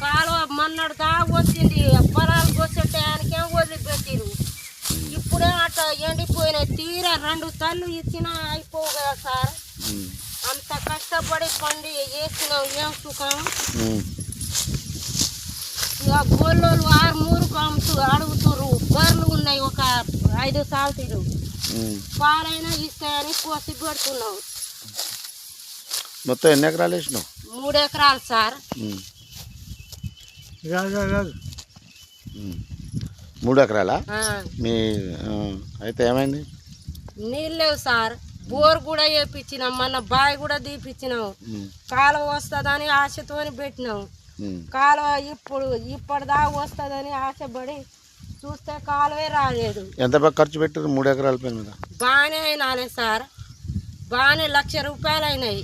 కాలువ మొన్నటి దాకా వచ్చింది. పొలాలు కోసే టయానికేం వదిలిపెట్టిరు ఇప్పుడే అట్లా ఎండిపోయినాయి తీరా రెండు తల్లు ఇచ్చినా అయిపోవు కదా సార్. అంత కష్టపడి పండి వేసినాం. ఏం సుఖం. ఇక గోళ్ళోళ్ళు ఆరు మూడు అమ్ముతూ అడుగుతుర్రు. బర్రెలు ఉన్నాయి ఒక ఐదు సాగుతీరు. పాలైనా ఇస్తాయని కోసి పెడుతున్నాం. మొత్తం ఎన్ని ఎకరాలు వేసినావు? మూడు ఎకరాలు సార్. మూడు ఎకరాలా? మీ అయితే ఏమైంది? నీళ్ళు లేవు సార్. బోర్ కూడా వేపించినాం మొన్న బావి కూడా ఉమ్, కాలువ వస్తుందని ఆశతోని పెట్టినాం. కాలువ ఇప్పుడు ఇప్పటిదాకా వస్తుందని ఆశపడి చూస్తే కాలువే రాలేదు. ఎంత బాగా ఖర్చు పెట్టారు మూడు ఎకరాల పైన మీద? బాగానే అయినాలే సార్. బాగానే లక్ష రూపాయలు అయినాయి.